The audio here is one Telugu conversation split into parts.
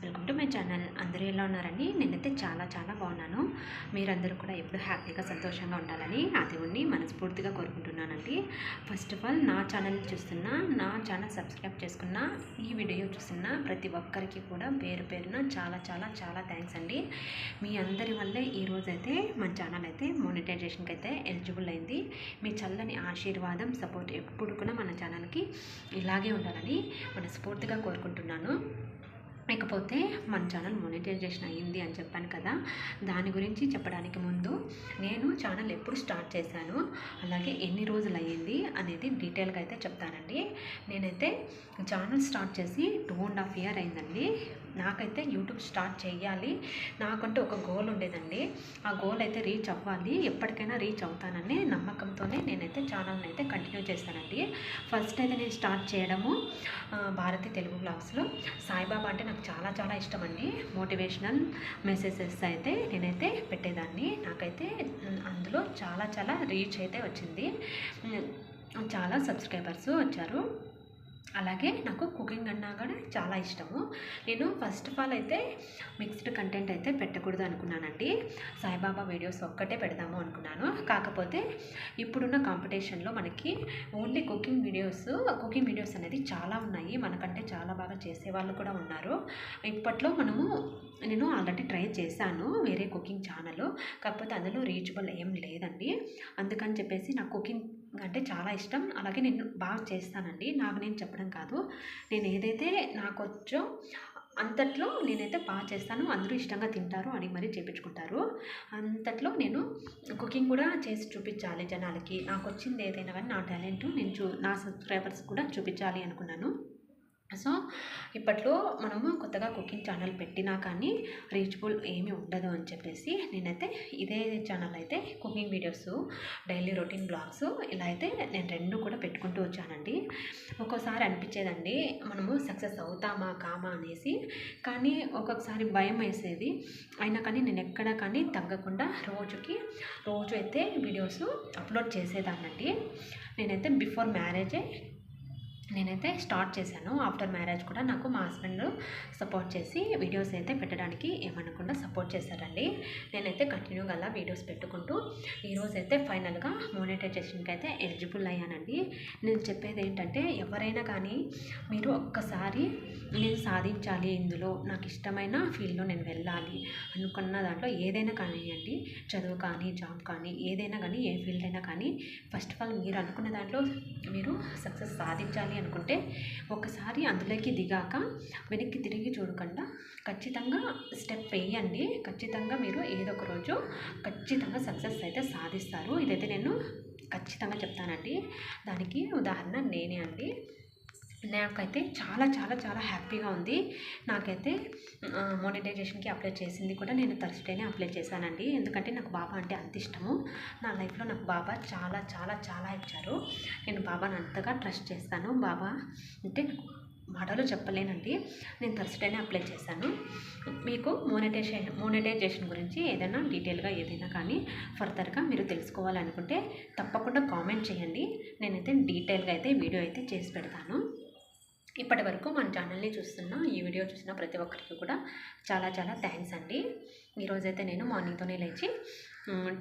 వెల్కమ్ టు మై ఛానల్ అందరూ ఎలా ఉన్నారండి? నేనైతే చాలా చాలా బాగున్నాను. మీరందరూ కూడా ఎప్పుడు హ్యాపీగా సంతోషంగా ఉండాలని ఆ దేవుణ్ణి మనస్ఫూర్తిగా కోరుకుంటున్నానండి. ఫస్ట్ ఆఫ్ ఆల్ నా ఛానల్ చూస్తున్న నా ఛానల్ సబ్స్క్రైబ్ చేసుకున్న ఈ వీడియో చూస్తున్న ప్రతి ఒక్కరికి కూడా పేరు పేరున చాలా చాలా చాలా థ్యాంక్స్ అండి. మీ అందరి వల్లే ఈరోజైతే మన ఛానల్ అయితే మోనిటైజేషన్కి అయితే ఎలిజిబుల్ అయింది. మీ చల్లని ఆశీర్వాదం సపోర్ట్ ఎప్పుడు కూడా మన ఛానల్కి ఇలాగే ఉండాలని మనస్ఫూర్తిగా కోరుకుంటున్నాను. ఇకపోతే మన ఛానల్ మోనిటైజేషన్ అయ్యింది అని చెప్పాను కదా దాని గురించి చెప్పడానికి ముందు నేను ఛానల్ ఎప్పుడు స్టార్ట్ చేశాను అలాగే ఎన్ని రోజులు అయ్యింది అనేది డీటెయిల్గా అయితే చెప్తానండి. నేనైతే ఛానల్ స్టార్ట్ చేసి టూ అండ్ హాఫ్ ఇయర్ అయిందండి. నాకైతే యూట్యూబ్ స్టార్ట్ చేయాలి నాకంటూ ఒక గోల్ ఉండేదండి. ఆ గోల్ అయితే రీచ్ అవ్వాలి ఎప్పటికైనా రీచ్ అవుతానని నమ్మకంతోనే నేనైతే ఛానల్ని అయితే కంటిన్యూ చేస్తానండి. ఫస్ట్ అయితే నేను స్టార్ట్ చేయడము భారతీ భారతి తెలుగు బ్లాగ్స్లో. సాయిబాబా అంటే నాకు చాలా చాలా ఇష్టం అండి మోటివేషనల్ మెసేజెస్ అయితే నేనైతే పెట్టేదాన్ని. నాకైతే అందులో చాలా చాలా రీచ్ అయితే వచ్చింది. చాలా సబ్స్క్రైబర్స్ వచ్చారు. అలాగే నాకు కుకింగ్ అన్నా కూడా చాలా ఇష్టము. నేను ఫస్ట్ ఆఫ్ ఆల్ అయితే మిక్స్డ్ కంటెంట్ అయితే పెట్టకూడదు అనుకున్నానండి. సాయిబాబా వీడియోస్ ఒక్కటే పెడదాము అనుకున్నాను. కాకపోతే ఇప్పుడున్న కాంపిటీషన్లో మనకి only cooking videos cooking videos అనేది చాలా ఉన్నాయి. మనకంటే చాలా బాగా చేసే వాళ్ళు కూడా ఉన్నారు. ఇప్పట్లో మనము నేను ఆల్రెడీ ట్రై చేశాను వేరే కుకింగ్ ఛానల్ కాకపోతే అందులో రీచబుల్ ఏం లేదండి. అందుకని చెప్పేసి నాకు కుకింగ్ అంటే చాలా ఇష్టం. అలాగే నేను బాగా చేస్తానండి. నాకు నేను చెప్పడం కాదు. నేను ఏదైతే నాకు వచ్చో అంతట్లో నేనైతే బాగా చేస్తాను. అందరూ ఇష్టంగా తింటారు అని మరీ చేపించుకుంటారు. అంతట్లో నేను కుకింగ్ కూడా చేసి చూపించాలి జనాలకి. నాకు వచ్చింది ఏదైనా కానీ నా టాలెంట్ నేను చూ నా సబ్స్క్రైబర్స్ కూడా చూపించాలి అనుకున్నాను. సో ఇప్పట్లో మనము కొత్తగా కుకింగ్ ఛానల్ పెట్టినా కానీ రీచబుల్ ఏమీ ఉండదు అని చెప్పేసి నేనైతే ఇదే ఛానల్ అయితే cooking videos daily routine blogs ఇలా అయితే నేను రెండు కూడా పెట్టుకుంటూ వచ్చానండి. ఒక్కోసారి అనిపించేదండి మనము సక్సెస్ అవుతామా కామా అనేసి. కానీ ఒక్కొక్కసారి భయం వేసేది. అయినా కానీ నేను ఎక్కడ కానీ తగ్గకుండా రోజుకి రోజు అయితే వీడియోస్ అప్లోడ్ చేసేదాన్నండి. నేనైతే బిఫోర్ మ్యారేజే నేనైతే స్టార్ట్ చేశాను. ఆఫ్టర్ మ్యారేజ్ కూడా నాకు మా హస్బెండ్ సపోర్ట్ చేసి వీడియోస్ అయితే పెట్టడానికి ఏమనకుండా సపోర్ట్ చేశారండి. నేనైతే కంటిన్యూగా అలా వీడియోస్ పెట్టుకుంటూ ఈరోజు అయితే ఫైనల్గా మోనిటైజేషన్కి అయితే ఎలిజిబుల్ అయ్యానండి. నేను చెప్పేది ఏంటంటే ఎవరైనా కానీ మీరు ఒక్కసారి నేను సాధించాలి ఇందులో నాకు ఇష్టమైన ఫీల్డ్లో నేను వెళ్ళాలి అనుకున్న దాంట్లో ఏదైనా కానివ్వండి చదువు కానీ జాబ్ కానీ ఏదైనా కానీ ఏ ఫీల్డ్ అయినా కానీ ఫస్ట్ ఆఫ్ ఆల్ మీరు అనుకున్న దాంట్లో మీరు సక్సెస్ సాధించాలి అనుకుంటే ఒకసారి అందులోకి దిగాక వెనక్కి తిరిగి చూడకుండా ఖచ్చితంగా స్టెప్ వేయండి. ఖచ్చితంగా మీరు ఏదో ఒక రోజు ఖచ్చితంగా సక్సెస్ అయితే సాధిస్తారు. ఇదైతే నేను ఖచ్చితంగా చెప్తానండి. దానికి ఉదాహరణ నేనే అండి. నాకైతే చాలా చాలా చాలా హ్యాపీగా ఉంది. నాకైతే మోనిటైజేషన్కి అప్లై చేసింది కూడా నేను థర్స్డేనే అప్లై చేశానండి. ఎందుకంటే నాకు బాబా అంటే అంత ఇష్టము. నా లైఫ్లో నాకు బాబా చాలా చాలా చాలా ఇచ్చారు. నేను బాబాను అంతగా ట్రస్ట్ చేస్తాను. బాబా అంటే మాటలు చెప్పలేనండి. నేను థర్స్డేనే అప్లై చేశాను. మీకు మోనిటైజేషన్ మోనిటైజేషన్ గురించి ఏదైనా డీటెయిల్గా ఏదైనా కానీ ఫర్దర్గా మీరు తెలుసుకోవాలనుకుంటే తప్పకుండా కామెంట్ చేయండి. నేనైతే డీటెయిల్గా అయితే వీడియో అయితే చేసి పెడతాను. ఇప్పటి వరకు మన ఛానల్ని చూస్తున్న ఈ వీడియో చూసిన ప్రతి ఒక్కరికి కూడా చాలా చాలా థ్యాంక్స్ అండి. ఈరోజైతే నేను మార్నింగ్తోనే లేచి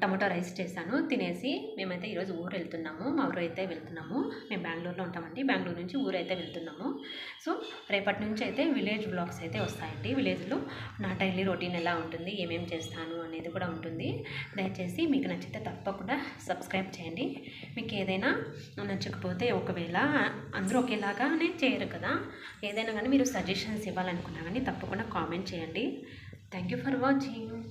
టమాటో రైస్ చేశాను. తినేసి మేమైతే ఈరోజు ఊరు వెళ్తున్నాము. మా ఊరు అయితే వెళ్తున్నాము. మేము బెంగళూరులో ఉంటామండి. బెంగళూరు నుంచి ఊరు అయితే వెళ్తున్నాము. సో రేపటి నుంచి అయితే విలేజ్ బ్లాగ్స్ అయితే వస్తాయండి. విలేజ్లో నా డైలీ రొటీన్ ఎలా ఉంటుంది ఏమేమి చేస్తాను అనేది కూడా ఉంటుంది. దయచేసి మీకు నచ్చితే తప్పకుండా సబ్స్క్రైబ్ చేయండి. మీకు ఏదైనా నచ్చకపోతే ఒకవేళ అందరూ ఒకేలాగానే చేయరు కదా. కదా? ఏదైనా కానీ మీరు సజెషన్స్ ఇవ్వాలనుకున్నా కానీ తప్పకుండా కామెంట్ చేయండి. Thank you for watching